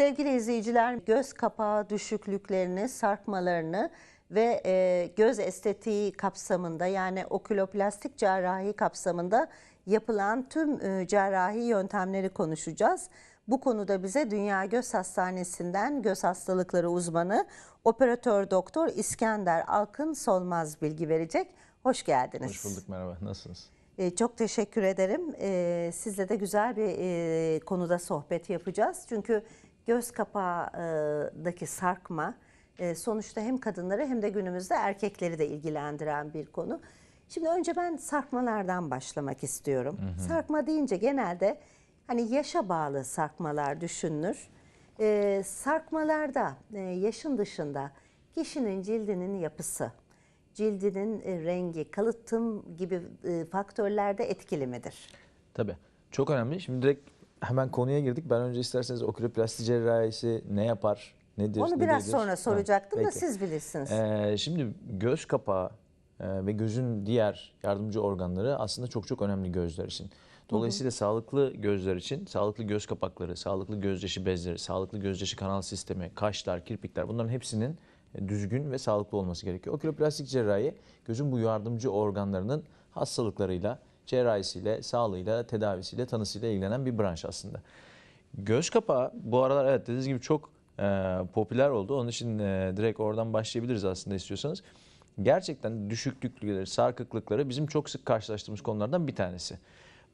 Sevgili izleyiciler göz kapağı düşüklüklerini, sarkmalarını ve e, göz estetiği kapsamında yani oküloplastik cerrahi kapsamında yapılan tüm e, cerrahi yöntemleri konuşacağız. Bu konuda bize Dünya Göz Hastanesi'nden göz hastalıkları uzmanı operatör doktor İskender Alkın Solmaz bilgi verecek. Hoş geldiniz. Hoş bulduk merhaba nasılsınız? E, Çok teşekkür ederim. E, Sizle de güzel bir e, konuda sohbet yapacağız. Çünkü göz kapağındaki sarkma e, sonuçta hem kadınları hem de günümüzde erkekleri de ilgilendiren bir konu. Şimdi önce ben sarkmalardan başlamak istiyorum. Sarkma deyince genelde hani yaşa bağlı sarkmalar düşünülür. E, sarkmalarda e, yaşın dışında kişinin cildinin yapısı, cildinin e, rengi, kalıtım gibi e, faktörler de etkili midir? Tabii çok önemli. Şimdi direkt hemen konuya girdik. Ben önce isterseniz oküloplasti cerrahisi ne yapar, nedir? Onu ne biraz değildir? sonra soracaktım Ha, da peki. siz bilirsiniz. Ee, şimdi göz kapağı e, ve gözün diğer yardımcı organları aslında çok çok önemli gözler için. Dolayısıyla sağlıklı gözler için sağlıklı göz kapakları, sağlıklı gözyaşı bezleri, sağlıklı gözyaşı kanal sistemi, kaşlar, kirpikler bunların hepsinin e, düzgün ve sağlıklı olması gerekiyor. Oküloplastik cerrahi gözün bu yardımcı organlarının hastalıklarıyla, cerrahisiyle, sağlığıyla, tedavisiyle, tanısıyla ilgilenen bir branş aslında. Göz kapağı bu aralar evet dediğiniz gibi çok e, popüler oldu. Onun için e, direkt oradan başlayabiliriz aslında istiyorsanız. Gerçekten düşüklükleri, sarkıklıkları bizim çok sık karşılaştığımız konulardan bir tanesi.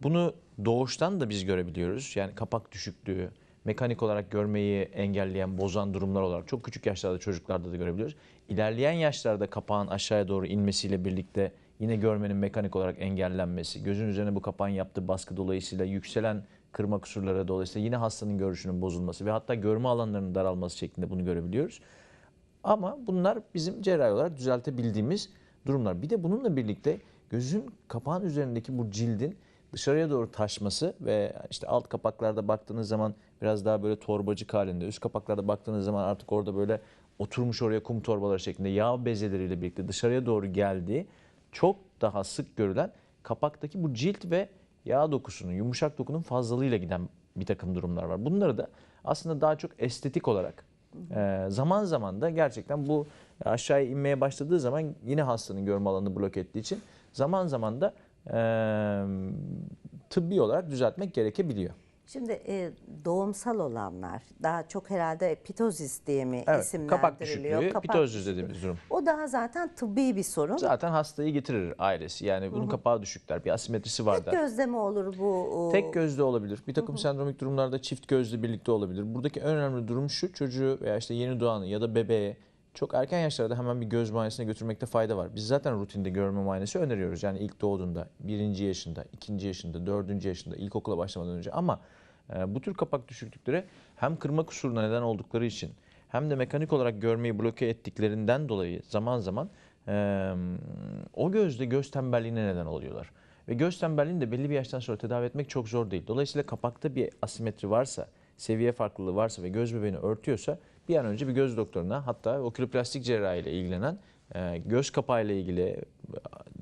Bunu doğuştan da biz görebiliyoruz. Yani kapak düşüklüğü, mekanik olarak görmeyi engelleyen, bozan durumlar olarak çok küçük yaşlarda çocuklarda da görebiliyoruz. İlerleyen yaşlarda kapağın aşağıya doğru inmesiyle birlikte yine görmenin mekanik olarak engellenmesi, gözün üzerine bu kapağın yaptığı baskı dolayısıyla yükselen kırma kusurları dolayısıyla yine hastanın görüşünün bozulması ve hatta görme alanlarının daralması şeklinde bunu görebiliyoruz. Ama bunlar bizim cerrahi olarak düzeltebildiğimiz durumlar. Bir de bununla birlikte gözün kapağın üzerindeki bu cildin dışarıya doğru taşması ve işte alt kapaklarda baktığınız zaman biraz daha böyle torbacık halinde, üst kapaklarda baktığınız zaman artık orada böyle oturmuş oraya kum torbaları şeklinde yağ bezeleriyle birlikte dışarıya doğru geldiği çok daha sık görülen kapaktaki bu cilt ve yağ dokusunun, yumuşak dokunun fazlalığıyla giden bir takım durumlar var. Bunları da aslında daha çok estetik olarak e, zaman zaman da gerçekten bu aşağıya inmeye başladığı zaman yine hastanın görme alanını blok ettiği için zaman zaman da e, tıbbi olarak düzeltmek gerekebiliyor. Şimdi e, doğumsal olanlar daha çok herhalde pitozis diye mi Evet, isimlendiriliyor? kapak düşüklüğü, Kapak pitozis dediğimiz durum. O daha zaten tıbbi bir sorun. Zaten hastayı getirir ailesi. Yani bunun kapağı düşükler, bir asimetrisi var Tek der. gözle mi olur bu? Tek gözlü olabilir. Bir takım sendromik durumlarda çift gözlü birlikte olabilir. Buradaki en önemli durum şu çocuğu veya işte yeni doğanı ya da bebeğe çok erken yaşlarda hemen bir göz muayenesine götürmekte fayda var. Biz zaten rutinde görme muayenesi öneriyoruz. Yani ilk doğduğunda, birinci yaşında, ikinci yaşında, dördüncü yaşında, ilkokula başlamadan önce. Ama bu tür kapak düşüklükleri hem kırma kusuruna neden oldukları için hem de mekanik olarak görmeyi bloke ettiklerinden dolayı zaman zaman o gözde göz tembelliğine neden oluyorlar. Ve göz tembelliğini de belli bir yaştan sonra tedavi etmek çok zor değil. Dolayısıyla kapakta bir asimetri varsa, seviye farklılığı varsa ve göz bebeğini örtüyorsa bir an önce bir göz doktoruna hatta oküloplastik cerrahi ile ilgilenen e, göz kapağı ile ilgili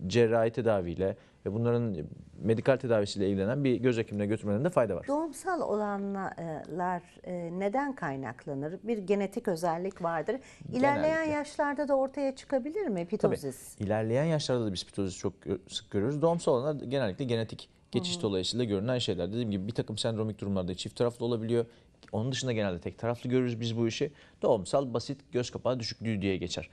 cerrahi tedaviyle ve bunların medikal tedavisiyle ilgilenen bir göz hekimine götürmelerinde fayda var. Doğumsal olanlar e, neden kaynaklanır? Bir genetik özellik vardır. İlerleyen Genellikle. yaşlarda da ortaya çıkabilir mi Tabii pitozis? ilerleyen yaşlarda da biz pitozis çok gö- sık görüyoruz. Doğumsal olanlar genellikle genetik geçiş dolayısıyla görünen şeyler. Dediğim gibi bir takım sendromik durumlarda çift taraflı olabiliyor. Onun dışında genelde tek taraflı görürüz biz bu işi. Doğumsal basit göz kapağı düşüklüğü diye geçer.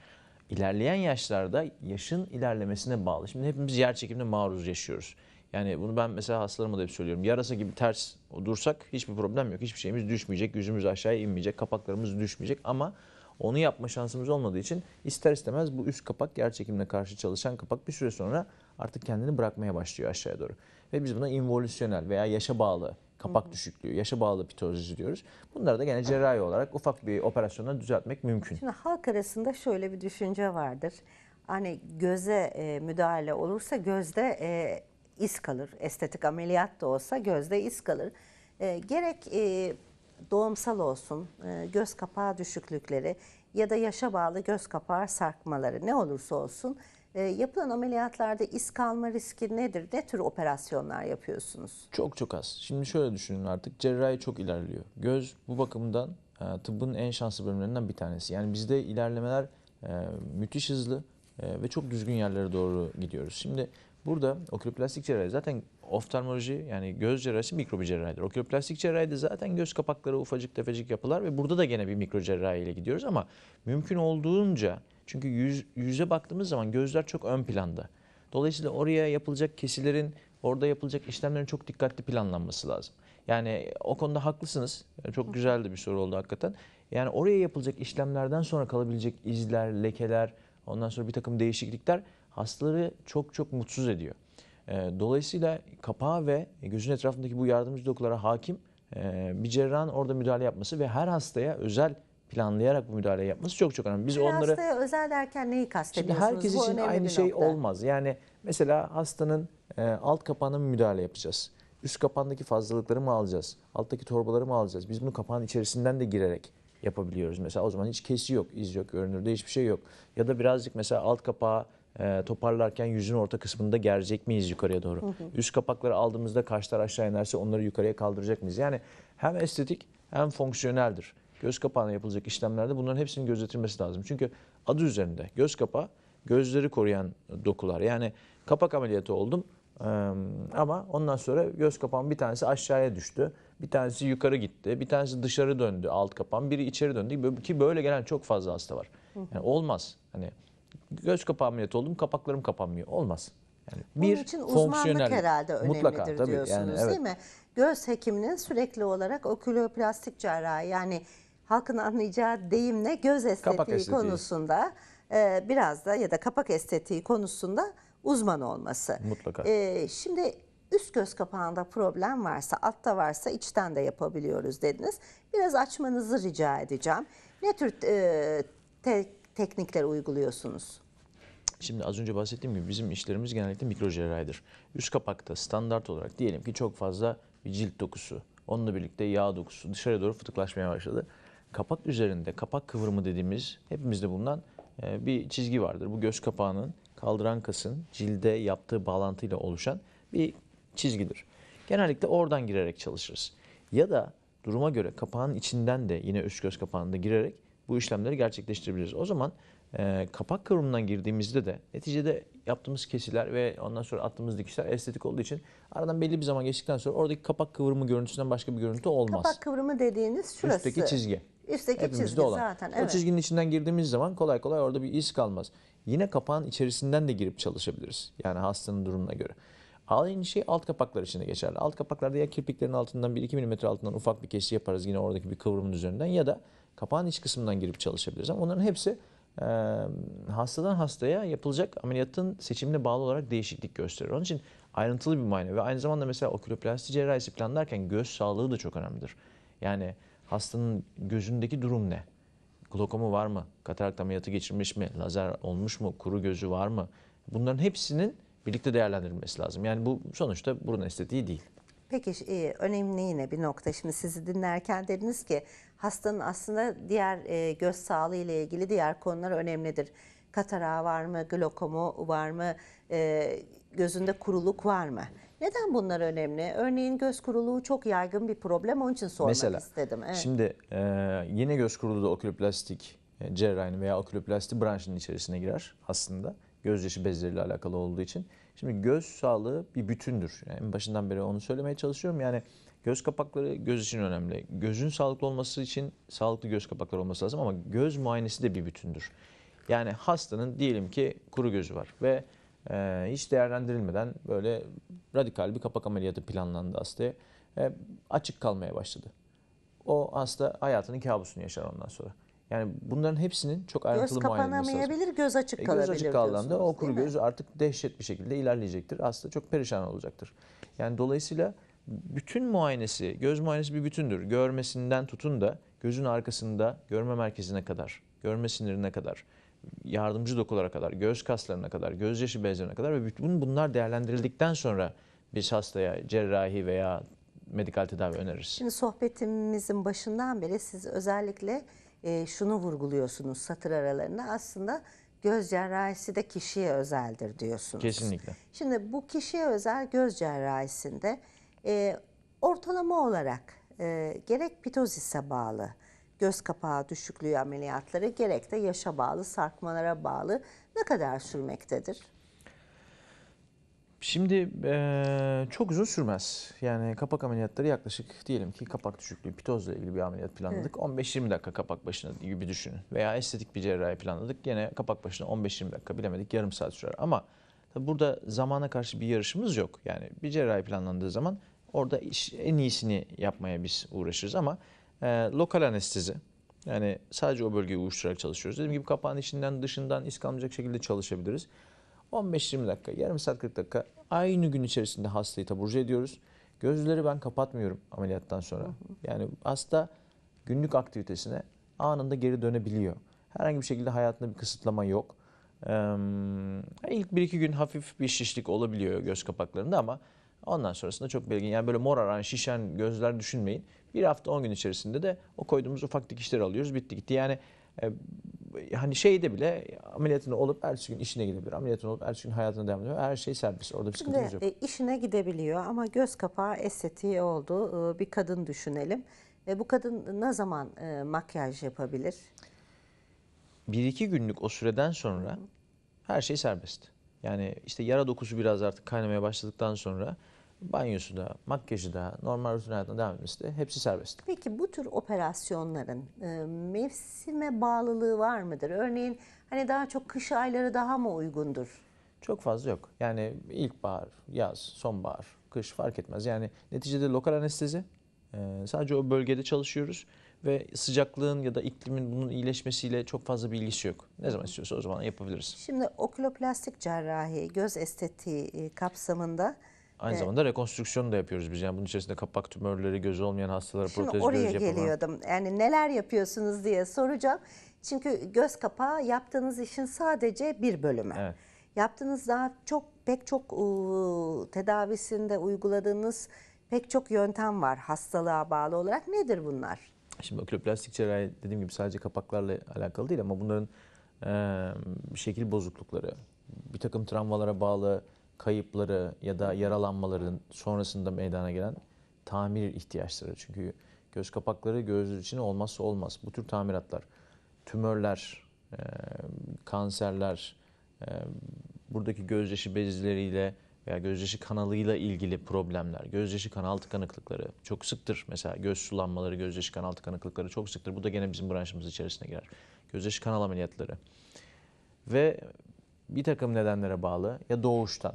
İlerleyen yaşlarda yaşın ilerlemesine bağlı. Şimdi hepimiz yer çekimine maruz yaşıyoruz. Yani bunu ben mesela hastalarıma da hep söylüyorum. Yarasa gibi ters dursak hiçbir problem yok. Hiçbir şeyimiz düşmeyecek, yüzümüz aşağıya inmeyecek, kapaklarımız düşmeyecek ama onu yapma şansımız olmadığı için ister istemez bu üst kapak yer çekimine karşı çalışan kapak bir süre sonra artık kendini bırakmaya başlıyor aşağıya doğru. Ve biz buna involüsyonel veya yaşa bağlı kapak düşüklüğü, yaşa bağlı pitozisi diyoruz. Bunları da gene cerrahi olarak ufak bir operasyonla düzeltmek mümkün. Şimdi halk arasında şöyle bir düşünce vardır. Hani göze e, müdahale olursa gözde e, iz kalır. Estetik ameliyat da olsa gözde iz kalır. E, gerek e, doğumsal olsun, e, göz kapağı düşüklükleri ya da yaşa bağlı göz kapağı sarkmaları ne olursa olsun e, yapılan ameliyatlarda iz kalma riski nedir? Ne tür operasyonlar yapıyorsunuz? Çok çok az. Şimdi şöyle düşünün artık cerrahi çok ilerliyor. Göz bu bakımdan e, tıbbın en şanslı bölümlerinden bir tanesi. Yani bizde ilerlemeler e, müthiş hızlı e, ve çok düzgün yerlere doğru gidiyoruz. Şimdi burada oküloplastik cerrahi zaten oftalmoloji yani göz cerrahisi mikro bir cerrahidir. Oküloplastik cerrahide zaten göz kapakları ufacık tefecik yapılar ve burada da gene bir mikro cerrahi ile gidiyoruz ama mümkün olduğunca çünkü yüz, yüze baktığımız zaman gözler çok ön planda. Dolayısıyla oraya yapılacak kesilerin, orada yapılacak işlemlerin çok dikkatli planlanması lazım. Yani o konuda haklısınız. Çok güzel de bir soru oldu hakikaten. Yani oraya yapılacak işlemlerden sonra kalabilecek izler, lekeler, ondan sonra bir takım değişiklikler hastaları çok çok mutsuz ediyor. Ee, Dolayısıyla kapağa ve gözün etrafındaki bu yardımcı dokulara hakim e, bir cerrahın orada müdahale yapması ve her hastaya özel planlayarak bu müdahaleyi yapması çok çok önemli. Biz Her onları hastaya özel derken neyi Şimdi kastediyorsunuz? herkes Bu için aynı şey nokta. olmaz. Yani mesela hastanın e, alt kapağına mı müdahale yapacağız? Üst kapağındaki fazlalıkları mı alacağız? Alttaki torbaları mı alacağız? Biz bunu kapağın içerisinden de girerek yapabiliyoruz. Mesela o zaman hiç kesi yok, iz yok, görünürde hiçbir şey yok. Ya da birazcık mesela alt kapağı e, toparlarken yüzün orta kısmında gerecek miyiz yukarıya doğru? Üst kapakları aldığımızda kaşlar aşağı inerse onları yukarıya kaldıracak mıyız? Yani hem estetik hem fonksiyoneldir. Göz kapağına yapılacak işlemlerde bunların hepsinin gözetilmesi lazım. Çünkü adı üzerinde göz kapağı gözleri koruyan dokular. Yani kapak ameliyatı oldum eee, ama ondan sonra göz kapağım bir tanesi aşağıya düştü. Bir tanesi yukarı gitti. Bir tanesi dışarı döndü alt kapağım. Biri içeri döndü. Ki böyle gelen çok fazla hasta var. Yani olmaz. Hani göz kapağı ameliyatı oldum kapaklarım kapanmıyor. Olmaz. Yani Bunun için uzmanlık herhalde önemlidir Mutlaka, tabii. diyorsunuz Yani evet. değil mi? Göz hekiminin sürekli olarak oküloplastik cerrahi yani halkın anlayacağı deyimle göz estetiği, estetiği. konusunda e, biraz da ya da kapak estetiği konusunda uzman olması. Mutlaka. E, şimdi üst göz kapağında problem varsa, altta varsa içten de yapabiliyoruz dediniz. Biraz açmanızı rica edeceğim. Ne tür e, te- teknikler uyguluyorsunuz? Şimdi az önce bahsettiğim gibi bizim işlerimiz genellikle mikro cerrahidir. Üst kapakta standart olarak diyelim ki çok fazla bir cilt dokusu, onunla birlikte yağ dokusu dışarıya doğru fıtıklaşmaya başladı. Kapak üzerinde kapak kıvrımı dediğimiz hepimizde bulunan e, bir çizgi vardır. Bu göz kapağının kaldıran kasın cilde yaptığı bağlantıyla oluşan bir çizgidir. Genellikle oradan girerek çalışırız. Ya da duruma göre kapağın içinden de yine üst göz kapağında girerek bu işlemleri gerçekleştirebiliriz. O zaman e, kapak kıvrımından girdiğimizde de neticede yaptığımız kesiler ve ondan sonra attığımız dikişler estetik olduğu için aradan belli bir zaman geçtikten sonra oradaki kapak kıvrımı görüntüsünden başka bir görüntü olmaz. Kapak kıvrımı dediğiniz şurası. Üstteki çizgi. Üstteki Hepimizde çizgi olan. zaten. O Evet. çizginin içinden girdiğimiz zaman kolay kolay orada bir iz kalmaz. Yine kapağın içerisinden de girip çalışabiliriz. Yani hastanın durumuna göre. Aynı şey alt kapaklar için de geçerli. Alt kapaklarda ya kirpiklerin altından 1-2 mm altından ufak bir kesi yaparız yine oradaki bir kıvrımın üzerinden ya da kapağın iç kısmından girip çalışabiliriz. Ama onların hepsi hastadan hastaya yapılacak ameliyatın seçimine bağlı olarak değişiklik gösterir. Onun için ayrıntılı bir muayene ve aynı zamanda mesela oküloplasti cerrahisi planlarken göz sağlığı da çok önemlidir. Yani hastanın gözündeki durum ne? Glokomu var mı? Katarakt ameliyatı geçirmiş mi? Lazer olmuş mu? Kuru gözü var mı? Bunların hepsinin birlikte değerlendirilmesi lazım. Yani bu sonuçta burun estetiği değil. Peki e, önemli yine bir nokta. Şimdi sizi dinlerken dediniz ki hastanın aslında diğer e, göz sağlığı ile ilgili diğer konular önemlidir. Katarağı var mı? Glokomu var mı? e, gözünde kuruluk var mı? Neden bunlar önemli? Örneğin göz kuruluğu çok yaygın bir problem. Onun için sormak Mesela istedim. Evet. şimdi e, yine göz kuruluğu da oküloplastik e, cerrahinin veya oküloplasti branşının içerisine girer aslında. Gözyaşı bezleriyle alakalı olduğu için. Şimdi göz sağlığı bir bütündür. Yani en başından beri onu söylemeye çalışıyorum. Yani göz kapakları göz için önemli. Gözün sağlıklı olması için sağlıklı göz kapakları olması lazım ama göz muayenesi de bir bütündür. Yani hastanın diyelim ki kuru gözü var ve e, hiç değerlendirilmeden böyle radikal bir kapak ameliyatı planlandı hastaya. E, açık kalmaya başladı. O hasta hayatının kabusunu yaşar ondan sonra. Yani bunların hepsinin çok göz ayrıntılı muayene edilmesi lazım. kapanamayabilir, göz açık E, kalabilir göz açık kaldığında o kuru göz artık dehşet bir şekilde ilerleyecektir. Hasta çok perişan olacaktır. Yani dolayısıyla bütün muayenesi, göz muayenesi bir bütündür. Görmesinden tutun da gözün arkasında görme merkezine kadar, görme sinirine kadar, yardımcı dokulara kadar, göz kaslarına kadar, gözyaşı bezlerine kadar ve bütün bunlar değerlendirildikten sonra biz hastaya cerrahi veya medikal tedavi öneririz. Şimdi sohbetimizin başından beri siz özellikle e, şunu vurguluyorsunuz satır aralarında aslında göz cerrahisi de kişiye özeldir diyorsunuz. Kesinlikle. Şimdi bu kişiye özel göz cerrahisinde e, ortalama olarak e, gerek pitozise bağlı göz kapağı düşüklüğü ameliyatları gerek de yaşa bağlı, sarkmalara bağlı ne kadar sürmektedir? Şimdi eee, çok uzun sürmez. Yani kapak ameliyatları yaklaşık diyelim ki kapak düşüklüğü, pitozla ilgili bir ameliyat planladık. 15-20 dakika kapak başına gibi düşünün. Veya estetik bir cerrahi planladık. Yine kapak başına 15-20 dakika bilemedik yarım saat sürer. Ama tabii burada zamana karşı bir yarışımız yok. Yani bir cerrahi planlandığı zaman orada iş, en iyisini yapmaya biz uğraşırız ama eee, lokal anestezi yani sadece o bölgeyi uyuşturarak çalışıyoruz. Dediğim gibi kapağın içinden dışından iz kalmayacak şekilde çalışabiliriz. 15-20 dakika, yarım saat 40 dakika aynı gün içerisinde hastayı taburcu ediyoruz. Gözleri ben kapatmıyorum ameliyattan sonra. Yani hasta günlük aktivitesine anında geri dönebiliyor. Herhangi bir şekilde hayatında bir kısıtlama yok. Ee, ilk bir iki gün hafif bir şişlik olabiliyor göz kapaklarında ama ondan sonrasında çok belirgin. Yani böyle moraran, şişen gözler düşünmeyin. Bir hafta 10 gün içerisinde de o koyduğumuz ufak dikişleri alıyoruz. Bitti gitti. Yani e, hani şeyde bile ameliyatını olup ertesi gün işine gidebilir. Ameliyatını olup ertesi gün hayatına devam ediyor. Her şey serbest. Orada bir sıkıntımız yok. e, işine gidebiliyor ama göz kapağı estetiği oldu. E, bir kadın düşünelim. E, bu kadın ne zaman e, makyaj yapabilir? Bir iki günlük o süreden sonra her şey serbest. Yani işte yara dokusu biraz artık kaynamaya başladıktan sonra banyosu da, makyajı da, normal rutin hayatına devam etmesi de hepsi serbest. Peki bu tür operasyonların e, mevsime bağlılığı var mıdır? Örneğin hani daha çok kış ayları daha mı uygundur? Çok fazla yok. Yani ilkbahar, yaz, sonbahar, kış fark etmez. Yani neticede lokal anestezi. Ee, sadece o bölgede çalışıyoruz ve sıcaklığın ya da iklimin bunun iyileşmesiyle çok fazla bir ilgisi yok. Ne zaman istiyorsa o zaman yapabiliriz. Şimdi oküloplastik cerrahi, göz estetiği e, kapsamında Aynı zamanda rekonstrüksiyon da yapıyoruz biz. Yani bunun içerisinde kapak tümörleri, gözü olmayan hastalara Şimdi protez oraya göz yapımı. geliyordum. Yani neler yapıyorsunuz diye soracağım. Çünkü göz kapağı yaptığınız işin sadece bir bölümü. Evet. Yaptığınız daha çok pek çok ıı, tedavisinde uyguladığınız pek çok yöntem var hastalığa bağlı olarak. Nedir bunlar? Şimdi oküloplastik cerrahi dediğim gibi sadece kapaklarla alakalı değil ama bunların eee, şekil bozuklukları, bir takım travmalara bağlı kayıpları ya da yaralanmaların sonrasında meydana gelen tamir ihtiyaçları. Çünkü göz kapakları gözler için olmazsa olmaz. Bu tür tamiratlar, tümörler, eee, kanserler, eee, buradaki gözyaşı bezleriyle veya gözyaşı kanalıyla ilgili problemler, gözyaşı kanal tıkanıklıkları çok sıktır. Mesela göz sulanmaları, gözyaşı kanal tıkanıklıkları çok sıktır. Bu da gene bizim branşımız içerisine girer. Gözyaşı kanal ameliyatları. Ve bir takım nedenlere bağlı ya doğuştan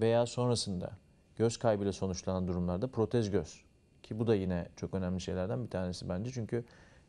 veya sonrasında göz kaybıyla sonuçlanan durumlarda protez göz. Ki bu da yine çok önemli şeylerden bir tanesi bence. Çünkü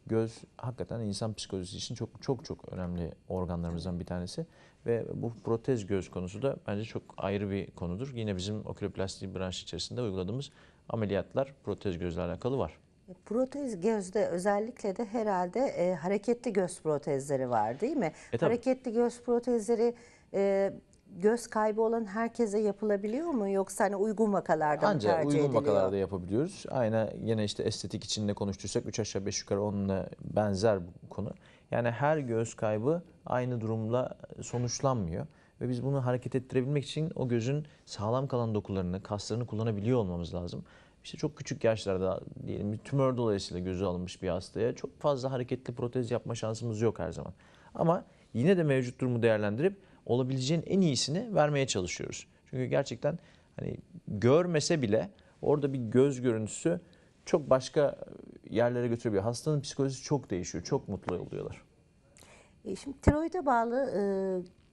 göz hakikaten insan psikolojisi için çok çok çok önemli organlarımızdan bir tanesi. Ve bu protez göz konusu da bence çok ayrı bir konudur. Yine bizim oküloplastik branşı içerisinde uyguladığımız ameliyatlar protez gözle alakalı var. Protez gözde özellikle de herhalde e, hareketli göz protezleri var değil mi? E, tabii. hareketli göz protezleri e, göz kaybı olan herkese yapılabiliyor mu yoksa hani uygun vakalarda mı Ancak tercih uygun ediliyor? vakalarda yapabiliyoruz. Aynı yine işte estetik için ne konuştuysak 3 aşağı 5 yukarı onunla benzer bu konu. Yani her göz kaybı aynı durumla sonuçlanmıyor. Ve biz bunu hareket ettirebilmek için o gözün sağlam kalan dokularını, kaslarını kullanabiliyor olmamız lazım. İşte çok küçük yaşlarda diyelim tümör dolayısıyla gözü alınmış bir hastaya çok fazla hareketli protez yapma şansımız yok her zaman. Ama yine de mevcut durumu değerlendirip olabileceğin en iyisini vermeye çalışıyoruz. Çünkü gerçekten hani görmese bile orada bir göz görüntüsü çok başka yerlere götürebiliyor. Hastanın psikolojisi çok değişiyor. Çok mutlu oluyorlar. E, Şimdi tiroide bağlı e,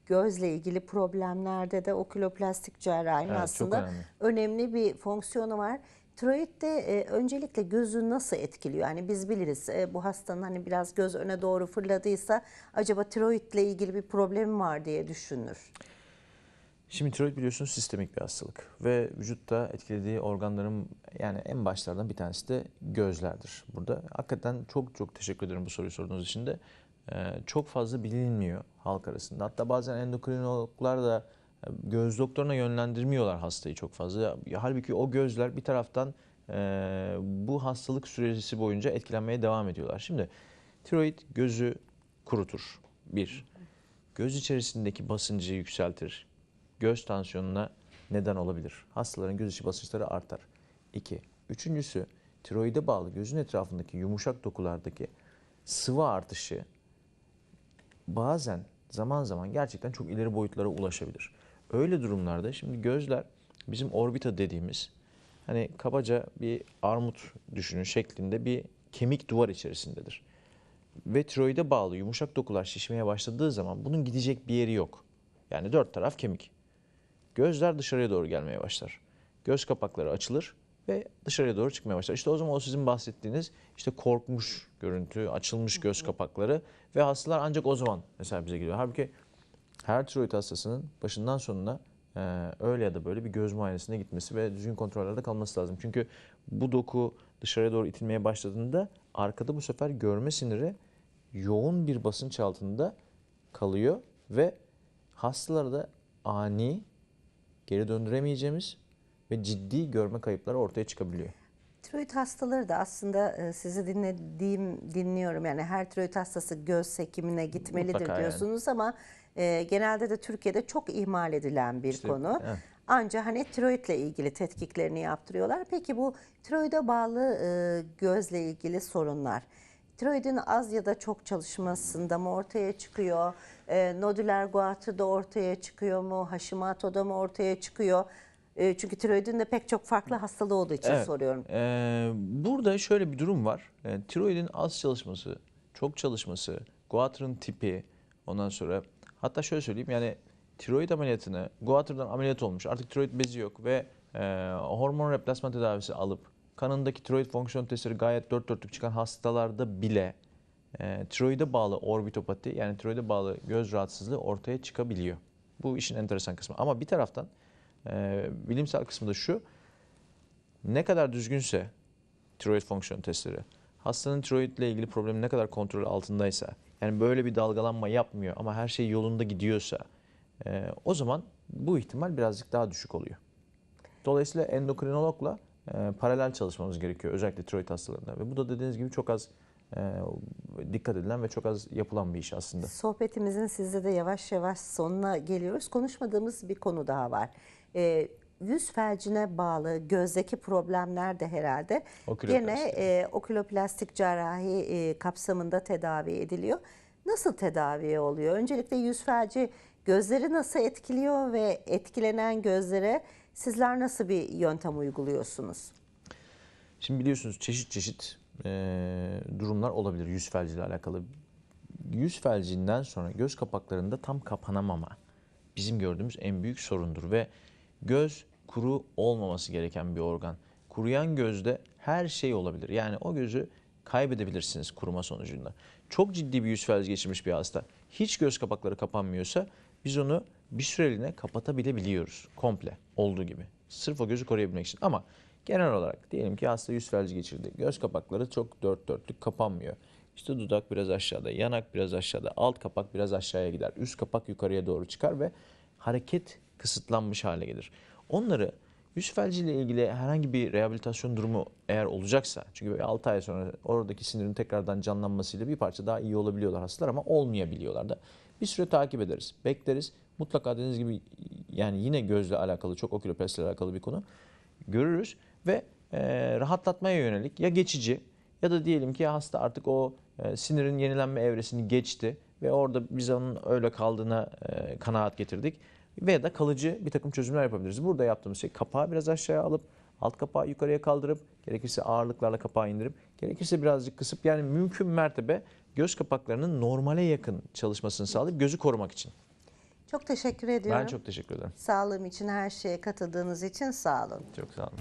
gözle ilgili problemlerde de oküloplastik cerrahinin Evet, aslında önemli. önemli bir fonksiyonu var. Tiroid de e, öncelikle gözü nasıl etkiliyor? Yani biz biliriz e, bu hastanın hani biraz göz öne doğru fırladıysa acaba tiroidle ilgili bir problemi var diye düşünülür. Şimdi tiroid biliyorsunuz sistemik bir hastalık ve vücutta etkilediği organların yani en başlardan bir tanesi de gözlerdir. Burada hakikaten çok çok teşekkür ederim bu soruyu sorduğunuz için de. Ee, çok fazla bilinmiyor halk arasında. Hatta bazen endokrinologlar da göz doktoruna yönlendirmiyorlar hastayı çok fazla. Halbuki o gözler bir taraftan e, bu hastalık süresi boyunca etkilenmeye devam ediyorlar. Şimdi tiroid gözü kurutur. Bir, göz içerisindeki basıncı yükseltir. Göz tansiyonuna neden olabilir. Hastaların göz içi basınçları artar. İki, üçüncüsü tiroide bağlı gözün etrafındaki yumuşak dokulardaki sıvı artışı bazen zaman zaman gerçekten çok ileri boyutlara ulaşabilir. Öyle durumlarda şimdi gözler bizim orbita dediğimiz hani kabaca bir armut düşünün şeklinde bir kemik duvar içerisindedir. Ve tiroide bağlı yumuşak dokular şişmeye başladığı zaman bunun gidecek bir yeri yok. Yani dört taraf kemik. Gözler dışarıya doğru gelmeye başlar. Göz kapakları açılır ve dışarıya doğru çıkmaya başlar. İşte o zaman o sizin bahsettiğiniz işte korkmuş görüntü, açılmış göz kapakları ve hastalar ancak o zaman mesela bize geliyor. Halbuki her tiroid hastasının başından sonuna e, öyle ya da böyle bir göz muayenesine gitmesi ve düzgün kontrollerde kalması lazım. Çünkü bu doku dışarıya doğru itilmeye başladığında arkada bu sefer görme siniri yoğun bir basınç altında kalıyor ve hastalarda ani geri döndüremeyeceğimiz ve ciddi görme kayıpları ortaya çıkabiliyor. Tiroid hastaları da aslında e, sizi dinlediğim dinliyorum yani her tiroid hastası göz hekimine gitmelidir Mutlaka yani. diyorsunuz ama e, genelde de Türkiye'de çok ihmal edilen bir İşte, konu. evet. Ancak hani tiroidle ilgili tetkiklerini yaptırıyorlar. Peki bu tiroide bağlı e, gözle ilgili sorunlar tiroidin az ya da çok çalışmasında mı ortaya çıkıyor? E, nodüler guatrıda ortaya çıkıyor mu? Hashimoto'da mı ortaya çıkıyor? E, çünkü tiroidin de pek çok farklı hastalığı olduğu için Evet. soruyorum. Ee, burada şöyle bir durum var. Ee, tiroidin az çalışması, çok çalışması, Guatr'ın tipi, ondan sonra hatta şöyle söyleyeyim yani tiroid ameliyatını, Guatr'dan ameliyat olmuş, artık tiroid bezi yok ve e, hormon replasman tedavisi alıp kanındaki tiroid fonksiyon testleri gayet dört dörtlük çıkan hastalarda bile e, tiroide bağlı orbitopati yani tiroide bağlı göz rahatsızlığı ortaya çıkabiliyor. Bu işin enteresan kısmı. Ama bir taraftan e, bilimsel kısmı da şu, ne kadar düzgünse tiroid fonksiyon testleri, hastanın tiroidle ilgili problemi ne kadar kontrol altındaysa, yani böyle bir dalgalanma yapmıyor ama her şey yolunda gidiyorsa, e, o zaman bu ihtimal birazcık daha düşük oluyor. Dolayısıyla endokrinologla e, paralel çalışmamız gerekiyor özellikle tiroid hastalarında ve bu da dediğiniz gibi çok az e, dikkat edilen ve çok az yapılan bir iş aslında. Sohbetimizin sizde de yavaş yavaş sonuna geliyoruz. Konuşmadığımız bir konu daha var. Ee, yüz felcine bağlı gözdeki problemler de herhalde gene e, oküloplastik cerrahi e, kapsamında tedavi ediliyor. Nasıl tedavi oluyor? Öncelikle yüz felci gözleri nasıl etkiliyor ve etkilenen gözlere sizler nasıl bir yöntem uyguluyorsunuz? Şimdi biliyorsunuz çeşit çeşit e, durumlar olabilir yüz felciyle alakalı. Yüz felcinden sonra göz kapaklarında tam kapanamama bizim gördüğümüz en büyük sorundur ve göz kuru olmaması gereken bir organ. Kuruyan gözde her şey olabilir. Yani o gözü kaybedebilirsiniz kuruma sonucunda. Çok ciddi bir yüz felci geçirmiş bir hasta hiç göz kapakları kapanmıyorsa biz onu bir süreliğine kapatabilebiliyoruz komple olduğu gibi. Sırf o gözü koruyabilmek için ama genel olarak diyelim ki hasta yüz felci geçirdi. Göz kapakları çok dört dörtlük kapanmıyor. İşte dudak biraz aşağıda, yanak biraz aşağıda, alt kapak biraz aşağıya gider. Üst kapak yukarıya doğru çıkar ve hareket kısıtlanmış hale gelir. Onları yüz felciyle ilgili herhangi bir rehabilitasyon durumu eğer olacaksa, çünkü 6 ay sonra oradaki sinirin tekrardan canlanmasıyla bir parça daha iyi olabiliyorlar hastalar ama olmayabiliyorlar da. Bir süre takip ederiz, bekleriz. Mutlaka dediğiniz gibi yani yine gözle alakalı, çok oküloplastikle alakalı bir konu görürüz ve e, rahatlatmaya yönelik ya geçici ya da diyelim ki hasta artık o e, sinirin yenilenme evresini geçti ve orada biz onun öyle kaldığına e, kanaat getirdik veya da kalıcı bir takım çözümler yapabiliriz. Burada yaptığımız şey kapağı biraz aşağıya alıp alt kapağı yukarıya kaldırıp gerekirse ağırlıklarla kapağı indirip gerekirse birazcık kısıp yani mümkün mertebe göz kapaklarının normale yakın çalışmasını sağlayıp gözü korumak için. Çok teşekkür ediyorum. Ben çok teşekkür ederim. Sağlığım için her şeye katıldığınız için sağ olun. Çok sağ olun.